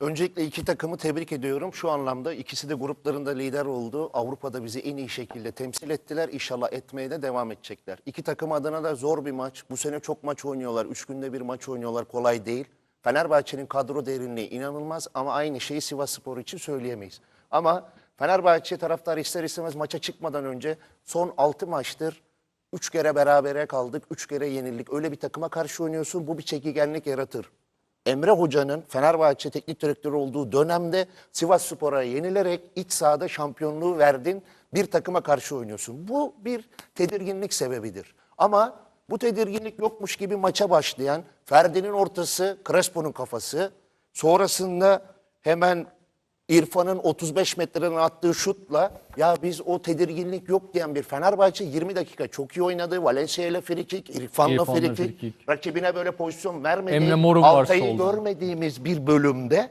Öncelikle iki takımı tebrik ediyorum. Şu anlamda ikisi de gruplarında lider oldu. Avrupa'da bizi en iyi şekilde temsil ettiler. İnşallah etmeye de devam edecekler. İki takım adına da zor bir maç. Bu sene çok maç oynuyorlar. Üç günde bir maç oynuyorlar. Kolay değil. Fenerbahçe'nin kadro derinliği inanılmaz ama aynı şeyi Sivas Spor için söyleyemeyiz. Ama Fenerbahçe taraftar ister istemez maça çıkmadan önce son 6 maçtır 3 kere berabere kaldık, 3 kere yenildik. Öyle bir takıma karşı oynuyorsun bu bir çekigenlik yaratır. Emre Hoca'nın Fenerbahçe teknik direktörü olduğu dönemde Sivas Spor'a yenilerek iç sahada şampiyonluğu verdin. Bir takıma karşı oynuyorsun. Bu bir tedirginlik sebebidir. Ama bu tedirginlik yokmuş gibi maça başlayan Ferdi'nin ortası, Crespo'nun kafası. Sonrasında hemen İrfan'ın 35 metreden attığı şutla ya biz o tedirginlik yok diyen bir Fenerbahçe 20 dakika çok iyi oynadı. Valencia ile frikik, İrfan'la İrfan'la frikik. Rakibine böyle pozisyon vermedi. Emre Mor'un var Altay'ı solda. görmediğimiz bir bölümde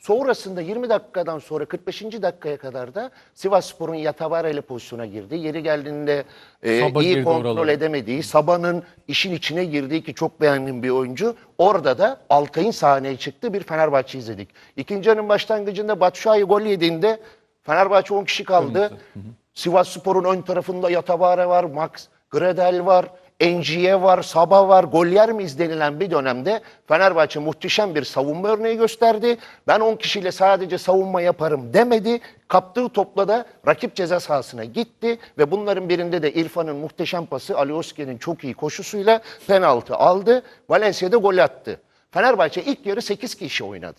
sonrasında 20 dakikadan sonra 45. dakikaya kadar da Sivas Spor'un Yatabara ile pozisyona girdi. Yeri geldiğinde e, iyi girdi kontrol oralara. edemediği, Sabah'ın işin içine girdiği ki çok beğendiğim bir oyuncu. Orada da Altay'ın sahneye çıktı bir Fenerbahçe izledik. İkinci yarının başlangıcında Batshuayi gol yediğinde Fenerbahçe 10 kişi kaldı. Sivas Spor'un ön tarafında Yatabare var, Max Gradel var, Enciye var, Sabah var, gol yer miyiz denilen bir dönemde Fenerbahçe muhteşem bir savunma örneği gösterdi. Ben 10 kişiyle sadece savunma yaparım demedi. Kaptığı topla da rakip ceza sahasına gitti ve bunların birinde de İrfan'ın muhteşem pası Ali Özge'nin çok iyi koşusuyla penaltı aldı. Valencia'da gol attı. Fenerbahçe ilk yarı 8 kişi oynadı.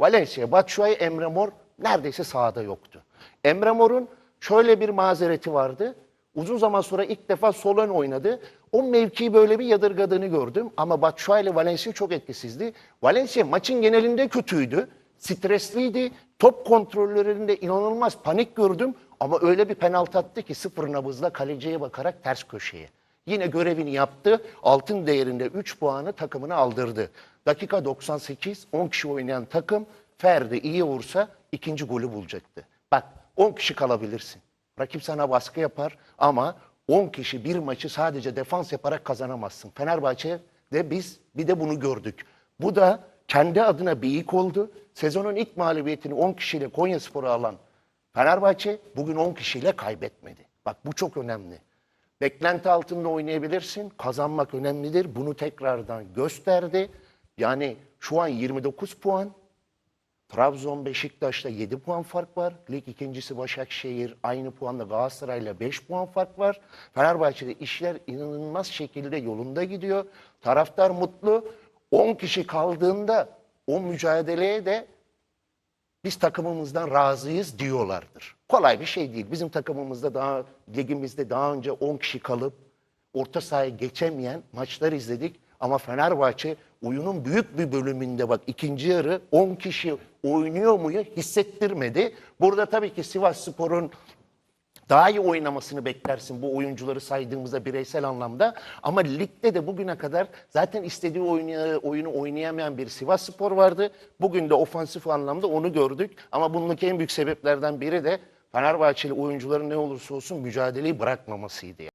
Valencia, Batshuayi, Emre Mor neredeyse sahada yoktu. Emre Mor'un şöyle bir mazereti vardı. Uzun zaman sonra ilk defa sol ön oynadı. O mevkiyi böyle bir yadırgadığını gördüm. Ama Batshuayi ile Valencia çok etkisizdi. Valencia maçın genelinde kötüydü. Stresliydi. Top kontrollerinde inanılmaz panik gördüm. Ama öyle bir penaltı attı ki sıfır nabızla kaleciye bakarak ters köşeye. Yine görevini yaptı. Altın değerinde 3 puanı takımına aldırdı. Dakika 98, 10 kişi oynayan takım Ferdi iyi vursa ikinci golü bulacaktı. Bak 10 kişi kalabilirsin. Rakip sana baskı yapar ama 10 kişi bir maçı sadece defans yaparak kazanamazsın. Fenerbahçe'de biz bir de bunu gördük. Bu da kendi adına bir ilk oldu. Sezonun ilk mağlubiyetini 10 kişiyle Konyaspor'a alan Fenerbahçe bugün 10 kişiyle kaybetmedi. Bak bu çok önemli. Beklenti altında oynayabilirsin. Kazanmak önemlidir. Bunu tekrardan gösterdi. Yani şu an 29 puan. Trabzon Beşiktaş'ta 7 puan fark var. Lig ikincisi Başakşehir aynı puanla Galatasaray'la 5 puan fark var. Fenerbahçe'de işler inanılmaz şekilde yolunda gidiyor. Taraftar mutlu. 10 kişi kaldığında o mücadeleye de biz takımımızdan razıyız diyorlardır. Kolay bir şey değil. Bizim takımımızda daha ligimizde daha önce 10 kişi kalıp orta sahaya geçemeyen maçlar izledik. Ama Fenerbahçe oyunun büyük bir bölümünde bak ikinci yarı 10 kişi oynuyor muyu hissettirmedi. Burada tabii ki Sivas Spor'un daha iyi oynamasını beklersin bu oyuncuları saydığımızda bireysel anlamda. Ama ligde de bugüne kadar zaten istediği oyunu, oyunu oynayamayan bir Sivas Spor vardı. Bugün de ofansif anlamda onu gördük. Ama bunun en büyük sebeplerden biri de Fenerbahçeli oyuncuların ne olursa olsun mücadeleyi bırakmamasıydı.